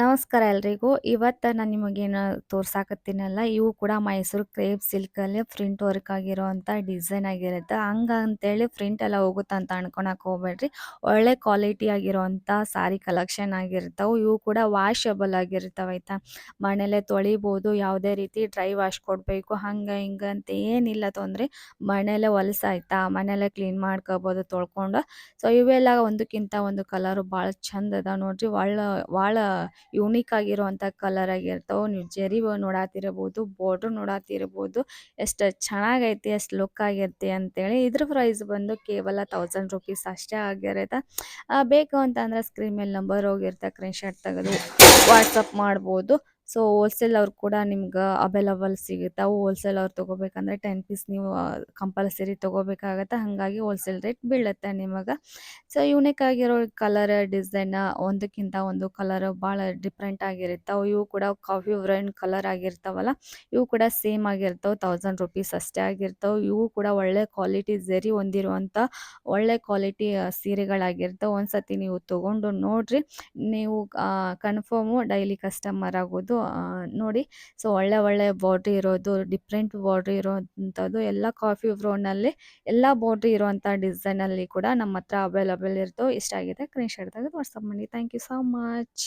ನಮಸ್ಕಾರ ಎಲ್ರಿಗೂ. ಇವತ್ತ ನಾನು ನಿಮಗೇನು ತೋರ್ಸಾಕತ್ತೀನಲ್ಲ, ಇವು ಕೂಡ ಮೈಸೂರು ಕ್ರೇಪ್ ಸಿಲ್ಕಲ್ಲಿ ಪ್ರಿಂಟ್ ವರ್ಕ್ ಆಗಿರೋವಂಥ ಡಿಸೈನ್ ಆಗಿರುತ್ತೆ. ಹಂಗಂತೇಳಿ ಪ್ರಿಂಟ್ ಎಲ್ಲ ಹೋಗುತ್ತಂತ ಅನ್ಕೊಳಕ್ ಹೋಗ್ಬೇಡ್ರಿ. ಒಳ್ಳೆ ಕ್ವಾಲಿಟಿ ಆಗಿರೋವಂಥ ಸಾರಿ ಕಲೆಕ್ಷನ್ ಆಗಿರ್ತಾವು. ಇವು ಕೂಡ ವಾಷಬಲ್ ಆಗಿರ್ತಾವ ಆಯ್ತಾ. ಮನೇಲೆ ತೊಳಿಬೋದು, ಯಾವುದೇ ರೀತಿ ಡ್ರೈ ವಾಶ್ ಕೊಡಬೇಕು ಹಂಗ ಹಿಂಗ ಅಂತ ಏನಿಲ್ಲ ತೊಂದ್ರೆ. ಮನೇಲೆ ಹೊಲಸಾಯ್ತಾ ಮನೇಲೆ ಕ್ಲೀನ್ ಮಾಡ್ಕೋಬೋದು ತೊಳ್ಕೊಂಡು. ಸೊ ಇವೆಲ್ಲ ಒಂದಕ್ಕಿಂತ ಒಂದು ಕಲರ್ ಭಾಳ ಚಂದ ಅದ ನೋಡ್ರಿ. ಒಳ್ಳ ಭಾಳ ಯೂನಿಕ್ ಆಗಿರುವಂಥ ಕಲರ್ ಆಗಿರ್ತಾವ. ನೀವು ಜರಿ ನೋಡಾತಿರ್ಬೋದು, ಬಾರ್ಡರ್ ನೋಡಾತಿರ್ಬೋದು. ಎಷ್ಟು ಚೆನ್ನಾಗೈತಿ, ಎಷ್ಟು ಲುಕ್ ಆಗಿರ್ತಿ ಅಂತೇಳಿ. ಇದ್ರ ಪ್ರೈಸ್ ಬಂದು ಕೇವಲ ತೌಸಂಡ್ ರುಪೀಸ್ ಅಷ್ಟೇ ಆಗಿರುತ್ತೆ. ಬೇಕು ಅಂತಂದ್ರೆ ಸ್ಕ್ರೀನ್ ಮೇಲೆ ನಂಬರ್ ಹೋಗಿರ್ತಾ ಸ್ಕ್ರೀನ್ ಶಾಟ್ ತೆಗೆದು ವಾಟ್ಸಪ್ ಮಾಡ್ಬೋದು. ಸೊ ಹೋಲ್ಸೇಲ್ ಅವ್ರು ಕೂಡ ನಿಮ್ಗೆ ಅವೈಲಬಲ್ ಸಿಗುತ್ತೆ. ಅವು ಹೋಲ್ಸೇಲ್ ಅವ್ರು ತೊಗೋಬೇಕಂದ್ರೆ ಟೆನ್ ಪೀಸ್ ನೀವು ಕಂಪಲ್ಸರಿ ತೊಗೋಬೇಕಾಗತ್ತೆ. ಹಾಗಾಗಿ ಹೋಲ್ಸೇಲ್ ರೇಟ್ ಬೀಳುತ್ತೆ ನಿಮಗೆ. ಸೊ ಯೂನಿಕ್ ಆಗಿರೋ ಕಲರ್ ಡಿಸೈನ್ ಒಂದಕ್ಕಿಂತ ಒಂದು ಕಲರ್ ಭಾಳ ಡಿಫ್ರೆಂಟ್ ಆಗಿರುತ್ತೆ ಇವು ಕೂಡ ಕಾಫಿ ಬ್ರೌನ್ ಕಲರ್ ಆಗಿರ್ತಾವಲ್ಲ, ಇವು ಕೂಡ ಸೇಮ್ ಆಗಿರ್ತಾವ. ತೌಸಂಡ್ ರುಪೀಸ್ ಅಷ್ಟೇ ಆಗಿರ್ತಾವೆ ಇವು ಕೂಡ ಒಳ್ಳೆ ಕ್ವಾಲಿಟಿ ಝರಿ ಹೊಂದಿರುವಂಥ ಒಳ್ಳೆ ಕ್ವಾಲಿಟಿ ಸೀರೆಗಳಾಗಿರ್ತಾವೆ ಒಂದ್ಸತಿ ನೀವು ತೊಗೊಂಡು ನೋಡ್ರಿ. ನೀವು ಕನ್ಫರ್ಮು ಡೈಲಿ ಕಸ್ಟಮರ್ ಆಗೋದು ನೋಡಿ. ಸೊ ಒಳ್ಳೆ ಒಳ್ಳೆ ಬಾಟ್ರಿ ಇರೋದು, ಡಿಫ್ರೆಂಟ್ ಬಾರ್ಡ್ರ್ ಇರೋಂಥದ್ದು ಎಲ್ಲ ಕಾಫಿ ಬ್ರೌನಲ್ಲಿ ಎಲ್ಲ ಬಾರ್ಡ್ರ್ ಇರುವಂಥ ಡಿಸೈನಲ್ಲಿ ಕೂಡ ನಮ್ಮ ಹತ್ರ ಅವೈಲಬಲ್ ಇರ್ತವೆ. ಇಷ್ಟ ಆಗಿದೆ ಕ್ರೀನ್ ಶಾಟ್ ತೆಗೆದು ವಾಟ್ಸಪ್ ಮಾಡಿ. Thank you so much.